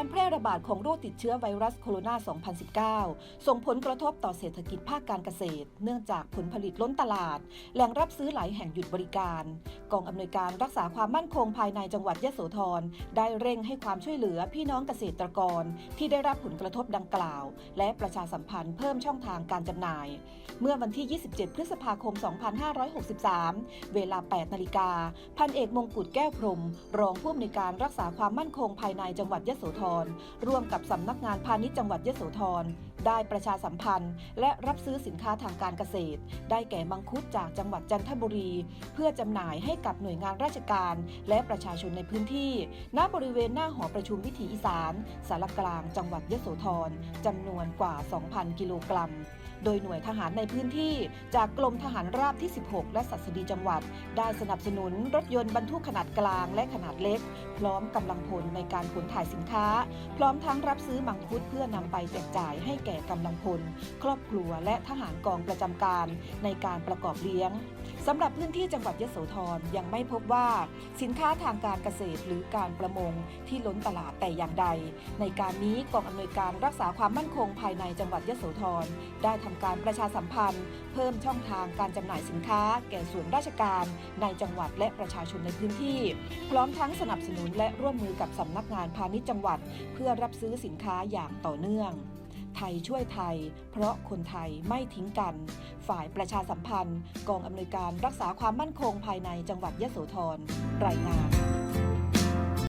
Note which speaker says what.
Speaker 1: การแพร่ระบาดของโรคติดเชื้อไวรัสโคโรนา 2019 ส่งผลกระทบต่อเศรษฐกิจภาคการเกษตร เนื่องจากผลผลิตล้นตลาด แหล่งรับซื้อหลายแห่งหยุดบริการ กองอำนวยการรักษาความมั่นคงภายในจังหวัดยะโสธรได้เร่งให้ความช่วยเหลือพี่น้องเกษตรกร ที่ได้รับผลกระทบดังกล่าว และประชาสัมพันธ์เพิ่มช่องทางการจำหน่าย เมื่อวันที่ 27 พฤษภาคม 2563 เวลา 8 นาฬิกาพันเอกมงกุฎแก้วพรม รองผู้อำนวยการรักษาความมั่นคงภายในจังหวัดยะโสธรร่วมกับสำนักงานพาณิชย์จังหวัดยโสธร ได้ประชาสัมพันธ์ และรับซื้อสินค้าทางการเกษตร ได้แก่มังคุดจากจังหวัดจันทบุรี เพื่อจำหน่ายให้กับหน่วยงานราชการ และประชาชนในพื้นที่ ณบริเวณหน้าหอประชุมวิถีอีสานสารกลางจังหวัดยโสธรจำนวนกว่า 2,000 กิโลกรัม โดยหน่วยทหารในพื้นที่จากกรมทหารราบที่ 16 และสัสดีจังหวัด ได้สนับสนุนรถยนต์บรรทุกขนาดกลางและขนาดเล็ก พร้อมกำลังพลในการขนถ่ายสินค้า พร้อมทั้งรับซื้อมังคุดเพื่อนำไปแจกจ่ายให้แก่กำลังพล ครอบครัวและทหารกองประจำการในการประกอบเลี้ยงสำหรับพื้นที่จังหวัดยโสธรยังไม่พบว่า สินค้าทางการเกษตรหรือการประมงที่ล้นตลาดแต่อย่างใด ในการนี้กองอำนวยการรักษาความมั่นคงภายในจังหวัดยโสธรได้ททำการประชาสัมพันธ์ เพิ่มช่องทางการจำหน่ายสินค้า แก่ส่วนราชการในจังหวัดและประชาชนในพื้นที่ พร้อมทั้งสนับสนุนและร่วมมือกับสำนักงานพาณิชย์จังหวัด เพื่อรับซื้อสินค้าอย่างต่อเนื่องไทยช่วยไทย เพราะคนไทยไม่ทิ้งกัน ฝ่ายประชาสัมพันธ์ กองอำนวยการรักษาความมั่นคงภายในจังหวัดยะโสธรรายงาน